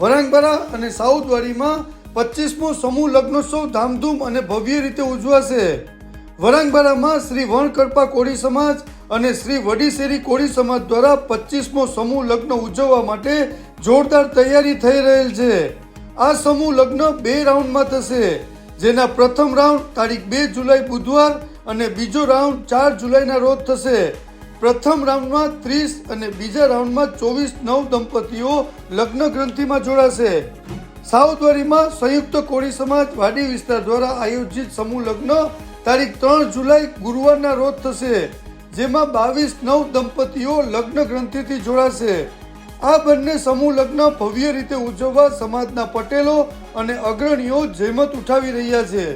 વરાંગબરા અને સાઉદવાડીમાં પચીસમો સમૂહ લગ્નોત્સવ ધામધૂમ અને ભવ્ય રીતે ઉજવાશે. વરાંગબરામાં શ્રી વણકરપા કોળી સમાજ અને શ્રી વડીશેરી કોળી સમાજ દ્વારા પચીસમો સમૂહ લગ્ન ઉજવવા માટે જોરદાર તૈયારી થઈ રહેલ છે. આ સમૂહ લગ્ન બે રાઉન્ડમાં થશે, જેના પ્રથમ રાઉન્ડ તારીખ બે જુલાઈ બુધવાર અને બીજો રાઉન્ડ ચાર જુલાઈના રોજ થશે. પ્રથમ રાઉન્ડમાં ત્રીસ અને બીજા રાઉન્ડમાં ચોવીસ નવ દંપતીઓ લગ્ન ગ્રંથિમાં જોડાશે. સાઉદવાડીમાં સંયુક્ત કોળી સમાજ વાડી વિસ્તાર દ્વારા આયોજિત સમૂહ લગ્ન તારીખ ત્રણ જુલાઈ ગુરુવારના રોજ થશે, જેમાં બાવીસ નવ દંપતીઓ લગ્ન ગ્રંથિથી જોડાશે. આ બંને સમૂહ લગ્ન ભવ્ય રીતે ઉજવવા સમાજના પટેલો અને અગ્રણીઓ જહેમત ઉઠાવી રહ્યા છે.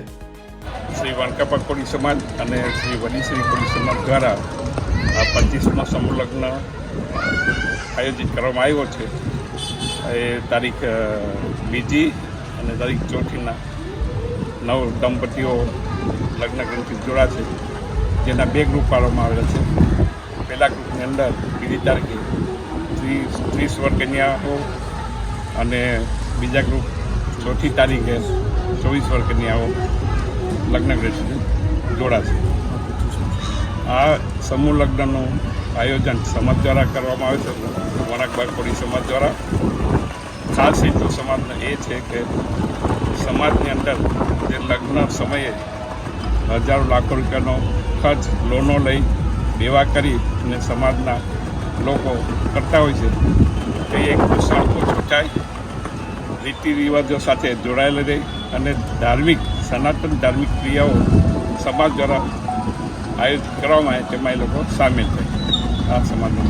શ્રી વાણકાપા કોળી સમાજ અને શ્રી વડીશ્રી કોળી સમાજ દ્વારા આ પચીસમાં સમલગ્ન આયોજિત કરવામાં આવ્યો છે. એ તારીખ બીજી અને તારીખ ચોથીના નવ દંપતીઓ લગ્ન ગ્રંથિ જોડાશે, જેના બે ગ્રુપ પાડવામાં આવેલા છે. પહેલા ગ્રુપની અંદર બીજી તારીખે ત્રીસ ત્રીસ વર્ષ કન્યાઓ અને બીજા ગ્રુપ ચોથી તારીખે ચોવીસ કન્યાઓ લગ્ન ગ્રંથિ જોડાશે આ સમૂહ લગ્નનું આયોજન સમાજ દ્વારા કરવામાં આવે છે. વણાકબાગ કોળી સમાજ દ્વારા. ખાસ હેતુ સમાજનો એ છે કે સમાજની અંદર જે લગ્ન સમયે હજારો લાખો રૂપિયાનો ખર્ચ લોનો લઈ દેવા કરી અને સમાજના લોકો કરતા હોય છે, તે એક ઓછું થાય. રીતિ રિવાજો સાથે જોડાયેલા રહી અને ધાર્મિક સનાતન ધાર્મિક ક્રિયાઓ સમાજ દ્વારા આયોજિત કરવામાં આવે તેમાં એ લોકો સામેલ થાય. આ સમાજનો